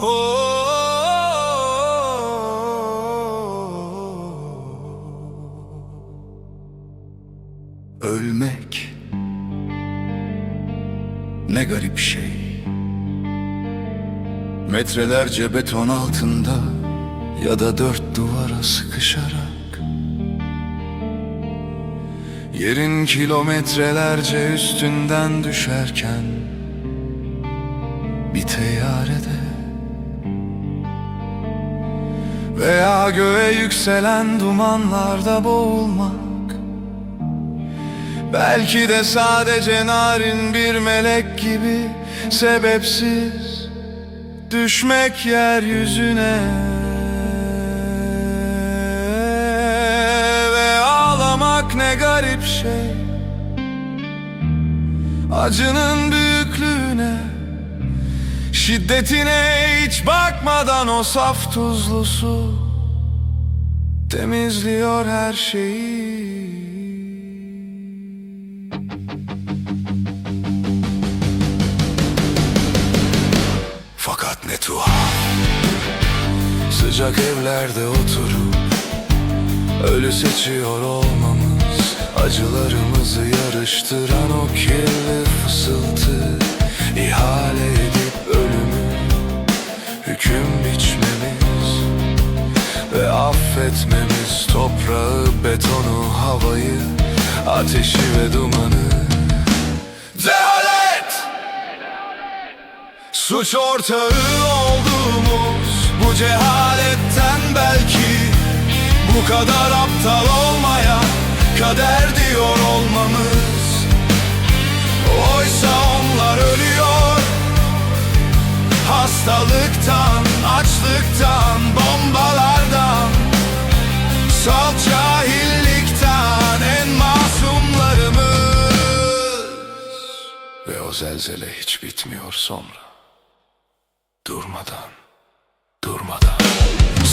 Oh. Ölmek ne garip şey. Metrelerce beton altında ya da dört duvara sıkışarak. Yerin kilometrelerce üstünden düşerken Bir teyarede Veya göğe yükselen dumanlarda boğulmak. Belki de sadece narin bir melek gibi Sebepsiz düşmek yeryüzüne. Ve ağlamak ne garip şey. Acının büyüklüğüne Şiddetine hiç bakmadan o saf tuzlu su Temizliyor her şeyi. Fakat ne tuhaf. Sıcak evlerde oturup Ölü seçiyor olmamız Acılarımızı yarıştıran o kirli fısıltı affetmemiz Toprağı, betonu, havayı Ateşi ve dumanı. Cehalet! Suç ortağı olduğumuz bu cehaletten belki Bu kadar aptal olmaya kader diyor olmamız. Oysa onlar ölüyor. Hastalıktan, açlıktan, bombalardan Salt cahillikten en masumlarımız. Ve o zelzele hiç bitmiyor sonra. Durmadan, durmadan.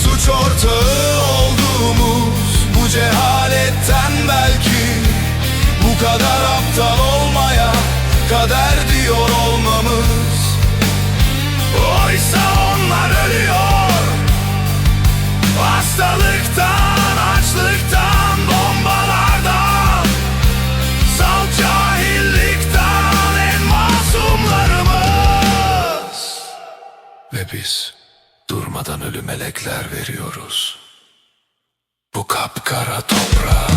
Suç ortağı olduğumuz bu cehaletten belki Bu kadar aptal olmaya kader diyor biz durmadan ölü melekler veriyoruz. Bu kapkara toprağa